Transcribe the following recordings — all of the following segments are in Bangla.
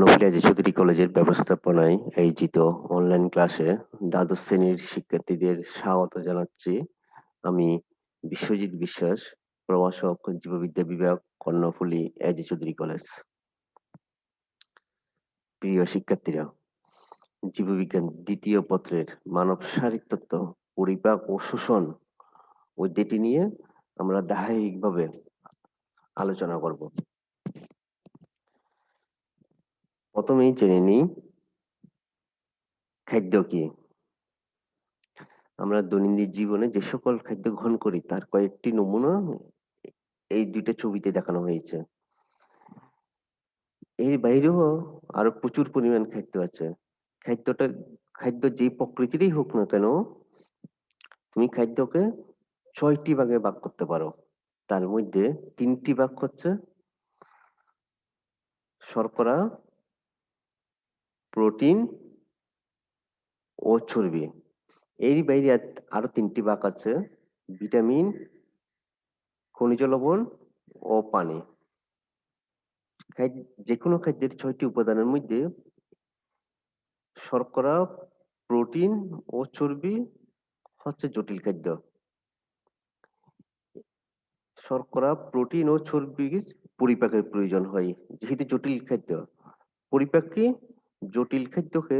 কর্ণফুলী চৌধুরী কলেজের ব্যবস্থাপনায় আয়োজিত অনলাইন ক্লাসে দ্বাদশ শ্রেণির শিক্ষার্থীদের স্বাগত জানাচ্ছি। আমি বিশ্বজিৎ বিশ্বাস, প্রভাষক, জীববিদ্যা বিভাগ, কর্ণফুলী এজি চৌধুরী কলেজ। প্রিয় শিক্ষার্থীরা, জীববিজ্ঞান দ্বিতীয় পত্রের মানব শারীরিক তত্ত্ব, পরিপাক ও শোষণ অধ্যায়টি নিয়ে আমরা ধারাবাহিকভাবে আলোচনা করব। প্রথমেই জেনে নিই খাদ্য কি। আমরা দৈনন্দিন জীবনে যে সকল খাদ্য গ্রহণ করি, তার কয়েকটি নমুনা এই দুইটা ছবিতে দেখানো হয়েছে। এর বাইরেও আরও প্রচুর পরিমাণ খাদ্য আছে। খাদ্যটা, খাদ্য যে প্রকৃতিরই হোক না কেন, তুমি খাদ্যকে ছয়টি ভাগে ভাগ করতে পারো। তার মধ্যে তিনটি ভাগ হচ্ছে শর্করা প্রোটিন ও চর্বি। এর বাইরে আরও তিনটি ভাগ আছে ভিটামিন খনিজ লবণ ও পানি। যে কোনো খাদ্যের ছয়টি উপাদানের মধ্যে শর্করা প্রোটিন ও চর্বি হচ্ছে জটিল খাদ্য। শর্করা প্রোটিন ও চর্বির পরিপাকের প্রয়োজন হয়, যেহেতু জটিল খাদ্য। পরিপাককে জটিল খাদ্যকে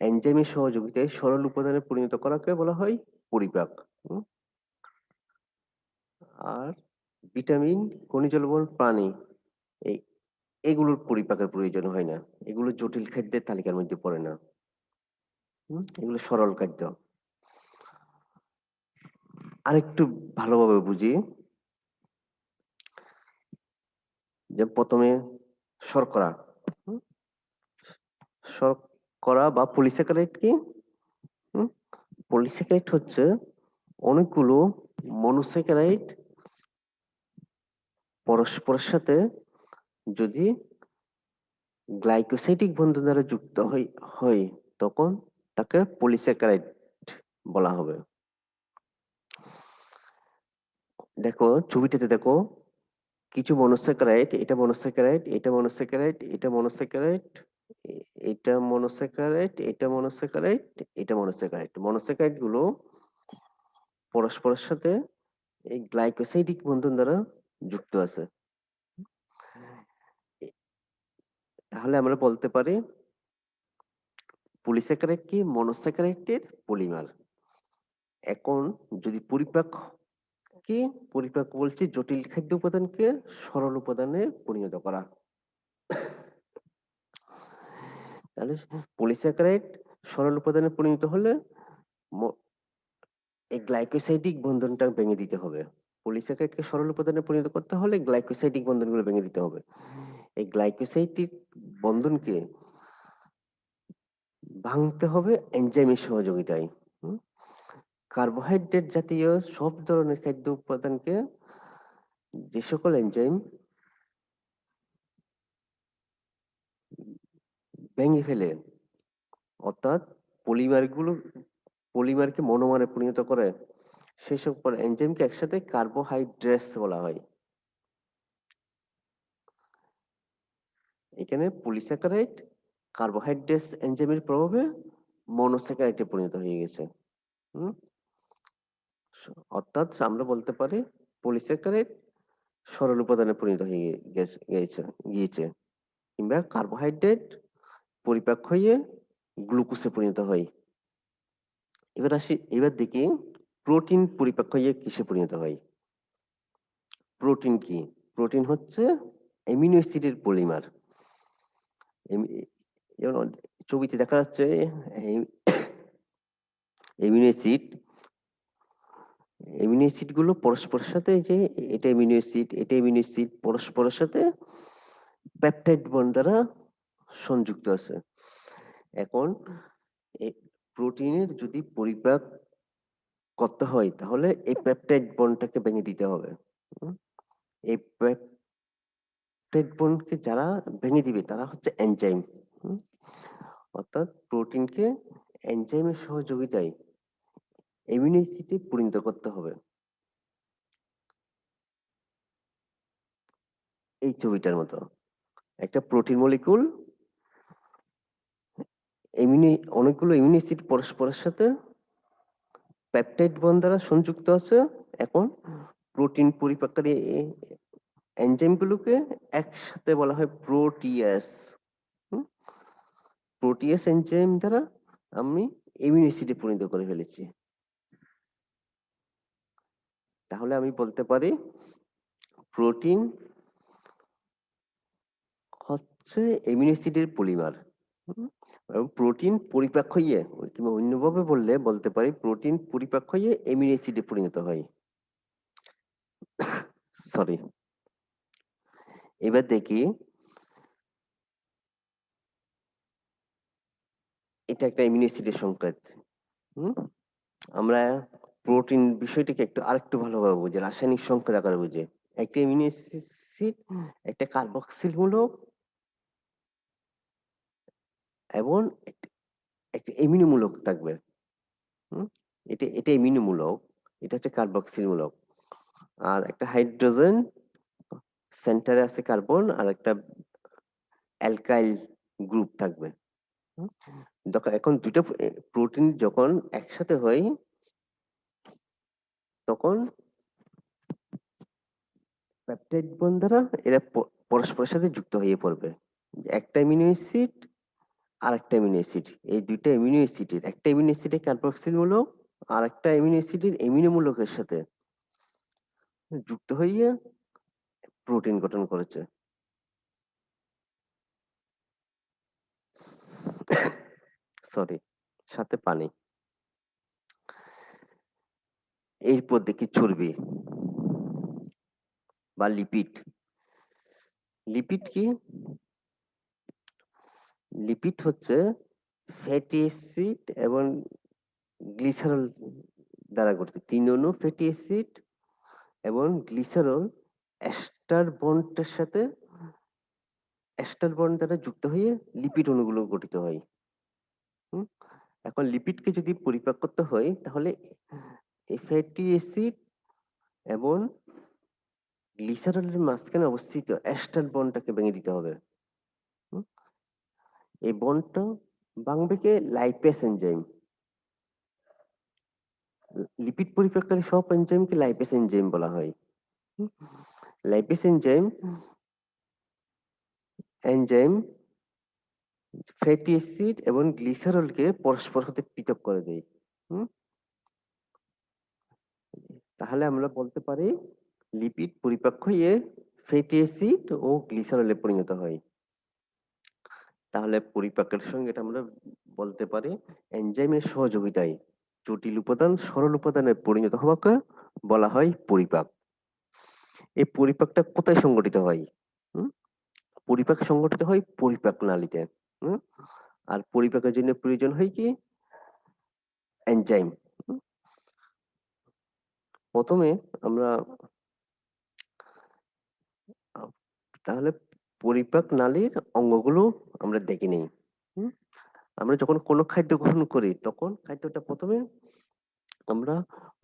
এনজাইমের সহযোগিতায় সরল উপাদানে পরিণত করাকে বলা হয় পরিপাক আর ভিটামিন খনিজ লবণ, প্রাণী এগুলোর পরিপাকের প্রয়োজন হয় না। এগুলো জটিল খাদ্যের তালিকার মধ্যে পড়ে না এগুলো সরল খাদ্য। আরেকটু ভালোভাবে বুঝি। যে প্রথমে শর্করা শর্করা বা পলিস্যাকারাইড কি পলিস্যাকারাইড হচ্ছে অনেকগুলো মনোস্যাকারাইড পরস্পরের সাথে যদি গ্লাইকোসাইটিক বন্ধন দ্বারা যুক্ত হয় তখন তাকে পলিস্যাকারাইড বলা হবে। দেখো, ছবিটাতে দেখো, কিছু মনোস্যাকারাইড এটা মনোস্যাকারাইড এটা মনোস্যাকারাইড এটা মনোস্যাকারাইড এটা মনোস্যাকারাইড এটা মনোস্যাকারাইড এটা মনোস্যাকারাইড মনোস্যাকারাইডগুলো পরস্পরের সাথে এই গ্লাইকোসাইডিক বন্ধন দ্বারা যুক্ত আছে। তাহলে আমরা বলতে পারি পলিস্যাকারাইড কি? মনোস্যাকারাইডের পলিমার এখন যদি পরিপাক কি? পরিপাক বলছি জটিল খাদ্য উপাদানকে সরল উপাদানে পরিণত করা। তাহলে পলিস্যাকারাইড সরল উপাদানে পরিণত হলে এই গ্লাইকোসাইডিক বন্ধনটা ভেঙে দিতে হবে। পলিস্যাকারাইডকে সরল উপাদানে পরিণত করতে হলে গ্লাইকোসাইডিক বন্ধনগুলো ভেঙে দিতে হবে। এই গ্লাইকোসাইটিক বন্ধনকে ভাঙতে হবে এনজাইমের সহযোগিতায়। কার্বোহাইড্রেট জাতীয় সব ধরনের খাদ্য উপাদানকে যে সকল এনজাইম ভেঙে ফেলে। অর্থাৎ পলিমারগুলো পলিমারকে মনোমারে পরিণত করে সেই সেসব এনজাইমকে একসাথে কার্বোহাইড্রেটস বলা হয়। এখানে পলিস্যাকারাইড কার্বোহাইড্রেটস, এনজাইমের প্রভাবে মনোস্যাকারাইডে পরিণত হয়ে গেছে। হুম? অর্থাৎ আমরা বলতে পারি পলিস্যাকারাইড সরল উপাদানে পরিণত হয়ে গিয়েছে গিয়েছে। কিংবা কার্বোহাইড্রেট পরিপাক হয়ে গ্লুকোজে পরিণত হয়। এবার আসি, এবার দেখি প্রোটিন পরিপাক হয়ে কিসে পরিণত হয়। প্রোটিন কি? প্রোটিন হচ্ছে অ্যামিনো অ্যাসিডের পলিমার। ছবিতে দেখা যাচ্ছে অ্যামিনো অ্যাসিড অ্যামিনো অ্যাসিডগুলো পরস্পরের সাথে যে এটা অ্যামিনো অ্যাসিড, এটা অ্যামিনো অ্যাসিড, পরস্পরের সাথে পেপটাইড বন্ড দ্বারা সংযুক্ত আছে। এখন প্রোটিনের যদি পরিপাক করতে হয়, তাহলে এই পেপটাইড বন্ডটাকে ভেঙে দিতে হবে। এই পেপটাইড বন্ডকে যারা ভেঙে দিবে, তারা হচ্ছে এনজাইম অর্থাৎ প্রোটিনকে এনজাইমের সহযোগিতায় অ্যামিনো অ্যাসিডে পরিণত করতে হবে। এই ছবিটার মতো। একটা প্রোটিন মলিকুল এমিনি অনেকগুলো ইমিউনো অ্যাসিড পরস্পরের সাথে পেপটাইড বন্ড দ্বারা সংযুক্ত আছে। এখন প্রোটিন পরিপাককারী এনজাইম গুলোকে একসাথে বলা হয় প্রোটিয়াস প্রোটিয়াস এনজাইম দ্বারা আমি এমিনো অ্যাসিডে পরিণত করে ফেলেছি। তাহলে আমি বলতে পারি প্রোটিন হচ্ছে এমিনো অ্যাসিডের পলিমার। প্রোটিন পরিপাক হইয়ে কিংবা অন্যভাবে বললে, বলতে পারি প্রোটিন পরিপাক হইয়ে এমিনো অ্যাসিডে পরিণত হয়। সরি এবার দেখি, এটা একটা এমিনো অ্যাসিডের সংকেত। হুম? আমরা প্রোটিন বিষয়টিকে একটু আরেকটু ভালোভাবে বুঝি, রাসায়নিক সংকেত আকারে বুঝি। একটা এমিনো অ্যাসিড একটা কার্বক্সিল মূলক এবং একটা এমিনো মূলক থাকবে। হুম? এটা এটা এমিনো মূলক এটা হচ্ছে কার্বক্সিল মূলক আর একটা হাইড্রোজেন সেন্টারে আছে কার্বন, আর একটা অ্যালকাইল গ্রুপ থাকবে। এখন দুটো প্রোটিন যখন একসাথে হয়, তখন পেপটাইড বন্ড দ্বারা এরা পরস্পরের সাথে যুক্ত হয়ে পড়বে। একটা অ্যামিনো অ্যাসিড আর একটা অ্যামিনো অ্যাসিড এই দুইটা অ্যামিনো অ্যাসিডের একটা অ্যামিনো অ্যাসিডের কার্বক্সিল মূলক আর একটা অ্যামিনো অ্যাসিডের অ্যামিনো মূলকের সাথে যুক্ত হয়ে প্রোটিন গঠন করেছে। সরি সাথে পানি। এরপর দেখি চর্বি বা লিপিড লিপিড কি? লিপিড হচ্ছে ফ্যাটি অ্যাসিড এবং গ্লিসারল দ্বারা গঠিত তিন অণু ফ্যাটি অ্যাসিড এবং গ্লিসারল এস্টার বন্ডের সাথে এস্টার বন্ড দ্বারা যুক্ত হয়ে লিপিড অণুগুলো গঠিত হয়? এখন লিপিডকে যদি পরিপাক করতে হয়, তাহলে ফ্যাটি অ্যাসিড এবং গ্লিসারলের মাঝখানে অবস্থিত এস্টার বন্ডটাকে ভেঙে দিতে হবে? এই বন্ডটা ভাঙবে কে লাইপেস এনজাইম লিপিড পরিপাককারী সব এনজাইমকে লাইপেস এনজাইম বলা হয়। Lipase enzyme enzyme fatty acid এবং গ্লিসারলকে পরস্পর হতে পৃথক করে দেয়? তাহলে আমরা বলতে পারি লিপিড পরিপাক হয়ে ফ্যাটি অ্যাসিড ও গ্লিসারলে পরিণত হয়। তাহলে পরিপাকের সঙ্গে এটা আমরা বলতে পারি এনজাইমের সহযোগিতায় জটিল উপাদান সরল উপাদানে পরিণত হওয়াকে বলা হয় পরিপাক এই পরিপাকটা কোথায় সংগঠিত হয়? পরিপাক সংগঠিত হয় পরিপাক নালীতে? আর পরিপাকের জন্য প্রয়োজন হয় কি এনজাইম প্রথমে আমরা তাহলে পরিপাক নালীর অঙ্গগুলো আমরা দেখে নেই? আমরা যখন কোনো খাদ্য গ্রহণ করি, তখন খাদ্যটা প্রথমে আমরা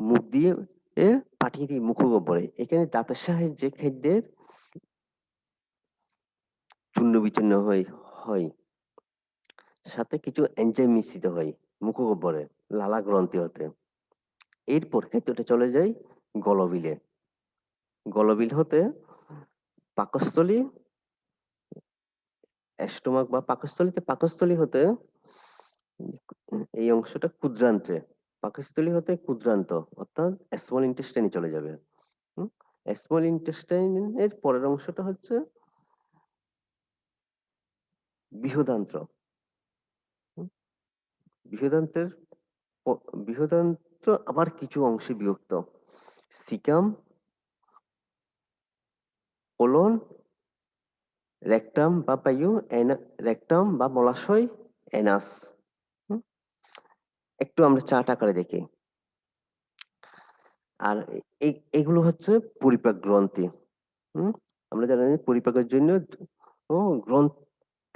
মুখ দিয়ে পাঠিয়ে দিই মুখগহ্বরে এখানে দাঁতের সাহায্যে খাদ্যের চূর্ণ বিচূর্ণ হয়। হয় সাথে কিছু এনজাইম মিশ্রিত হয় মুখগহ্বরে লালা গ্রন্থি হতে। এরপর খাদ্যটা চলে যায় গলবিলে। গলবিল হতে পাকস্থলী স্টোমাক বা পাকস্থলীতে পাকস্থলী হতে এই অংশটা ক্ষুদ্রান্তে পাকস্থলী হতে ক্ষুদ্রান্ত, অর্থাৎ স্মল ইন্টেস্টাইনে চলে যাবে। স্মল ইন্টেস্টাইনের পরের অংশটা হচ্ছে বৃহদান্ত্র। হুম? বৃহদান্ত্রের বৃহদান্ত্র আবার কিছু অংশে বিভক্ত। সিকাম, কোলন রেকটাম বা পাইও রেকটাম বা মলাশয় এনাস? একটু আমরা চার্ট আকারে দেখি। আর এগুলো হচ্ছে পরিপাক গ্রন্থি। হুম? আমরা জানি পরিপাকের জন্য ও গ্রন্থ,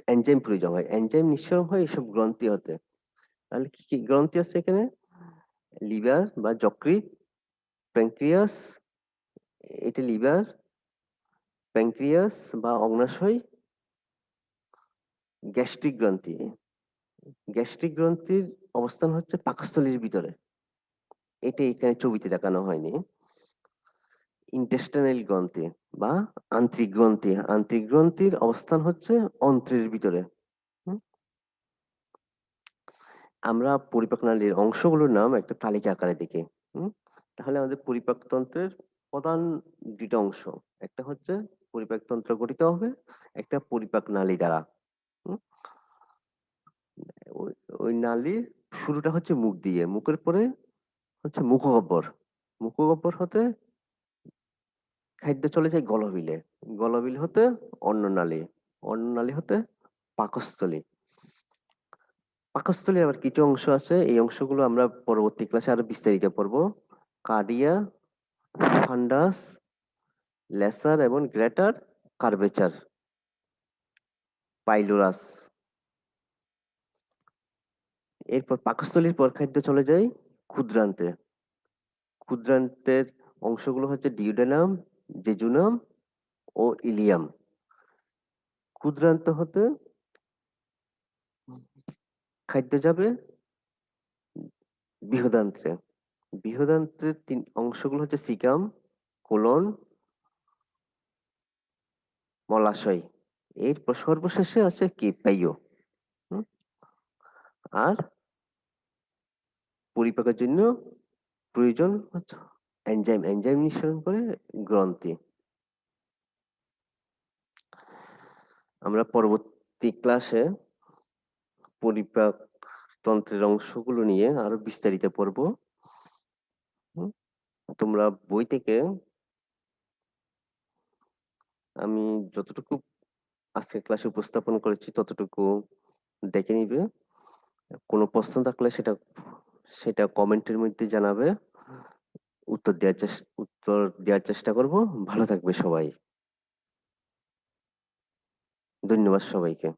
এনজাইম প্রয়োজন হয়। এনজাইম নিঃসরণ হয়, এসব গ্রন্থি হতে। তাহলে কি কি গ্রন্থি আছে এখানে? লিভার বা যকৃৎ প্যাঙ্ক্রিয়াস এটা লিভার প্যাঙ্ক্রিয়াস বা অগ্নাশয় গ্যাস্ট্রিক গ্রন্থি। গ্যাস্ট্রিক গ্রন্থির অবস্থান হচ্ছে পাকস্থলীর ভিতরে। এটা এখানে ছবিতে দেখানো হয়নি। ইন্টেস্টাইনাল গ্রন্থি বা আন্ত্রিক গ্রন্থি। আন্ত্রিক গ্রন্থির অবস্থান হচ্ছে অন্ত্রের ভিতরে? আমরা পরিপাক নালীর অংশগুলোর নাম একটা তালিকা আকারে দেখি? তাহলে আমাদের পরিপাকতন্ত্রের প্রধান দুইটা অংশ। একটা হচ্ছে পরিপাকতন্ত্র গঠিত হবে, একটা পরিপাক নালী দ্বারা। ওই নালীর শুরুটা হচ্ছে মুখ দিয়ে। মুখের পরে হচ্ছে মুখগহ্বর মুখগহ্বর হতে খাদ্য চলে যায় গলবিলে। গলবিল হতে অন্ননালী অন্ননালী হতে পাকস্থলী। পাকস্থলীর আবার কিছু অংশ আছে। এই অংশগুলো আমরা পরবর্তী ক্লাসে আরও বিস্তারিত পড়ব। কার্ডিয়া, ফান্ডাস লেসার এবং গ্রেটার কার্ভেচার, পাইলোরাস। এরপর পাকস্থলীর পর খাদ্য চলে যায় ক্ষুদ্রান্তে। ক্ষুদ্রান্তের অংশগুলো হচ্ছে ডিউডেনাম, জেজুনাম ও ইলিয়াম। ক্ষুদ্রান্ত হতে খাদ্য যাবে বৃহদান্ত্রে। বৃহদান্ত্রের তিন অংশগুলো হচ্ছে সিকাম, কোলন মলাশয়। এরপর সর্বশেষে আছে কি পাইও আর পরিপাকের জন্য প্রয়োজন এনজাইম এনজাইম নিঃসরণ করে গ্রন্থি। আমরা পরবর্তী ক্লাসে পরিপাক তন্ত্রের অংশগুলো নিয়ে আরও বিস্তারিত পড়ব? তোমরা বই থেকে আমি যতটুকু আজকের ক্লাসে উপস্থাপন করেছি, ততটুকু দেখে নিবে। কোনো প্রশ্ন থাকলে সেটা সেটা কমেন্টের মধ্যে জানাবে। উত্তর দেওয়ার চেষ্টা উত্তর দেওয়ার চেষ্টা করব। ভালো থাকবে সবাই। ধন্যবাদ সবাইকে।